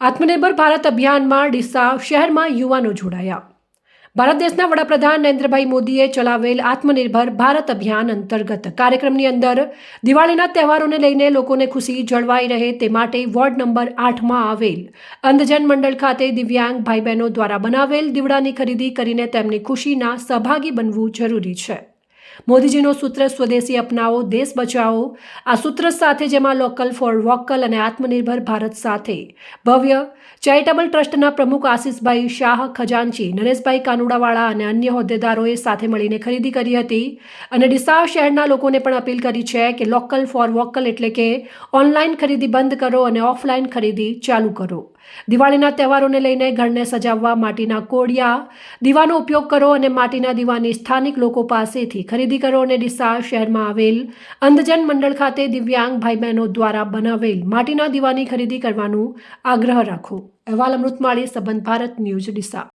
આત્મનિર્ભર ભારત અભિયાનમાં ડીસા શહેરમાં યુવાનો જોડાયા. ભારત દેશના વડાપ્રધાન નરેન્દ્રભાઈ મોદીએ ચલાવેલ આત્મનિર્ભર ભારત અભિયાન અંતર્ગત કાર્યક્રમની અંદર દિવાળીના તહેવારોને લઈને લોકોને ખુશી જળવાઈ રહે તે માટે વોર્ડ નંબર આઠમાં આવેલ અંધજન મંડળ ખાતે દિવ્યાંગ ભાઈ બહેનો દ્વારા બનાવેલ દીવડાની ખરીદી કરીને તેમની ખુશીના સહભાગી બનવું જરૂરી છે. મોદીજીનો સૂત્ર સ્વદેશી અપનાવો, દેશ બચાવો. આ સૂત્ર સાથે જેમાં લોકલ ફોર વોકલ અને આત્મનિર્ભર ભારત સાથે ભવ્ય ચેરિટેબલ ટ્રસ્ટના પ્રમુખ આશિષભાઈ શાહ, ખજાનચી, નરેશભાઈ કાનુડાવાળા અને અન્ય હોદ્દેદારોએ સાથે મળીને ખરીદી કરી હતી અને ડીસા શહેરના લોકોને પણ અપીલ કરી છે કે લોકલ ફોર વોકલ એટલે કે ઓનલાઈન ખરીદી બંધ કરો અને ઓફલાઈન ખરીદી ચાલુ કરો. દિવાળીના તહેવારોને લઈને ઘરને સજાવવા માટીના કોડિયા, દીવાનો ઉપયોગ કરો અને માટીના દીવાની સ્થાનિક લોકો પાસેથી ખરીદી કરો અને ડીસા શહેરમાં આવેલ અંધજન મંડળ ખાતે દિવ્યાંગ ભાઈ બહેનો દ્વારા બનાવેલ માટીના દીવાની ખરીદી કરવાનું આગ્રહ રાખો. અહેવાલ અમૃતમાળી, સંબંધ ભારત, ન્યૂઝ, ડીસા.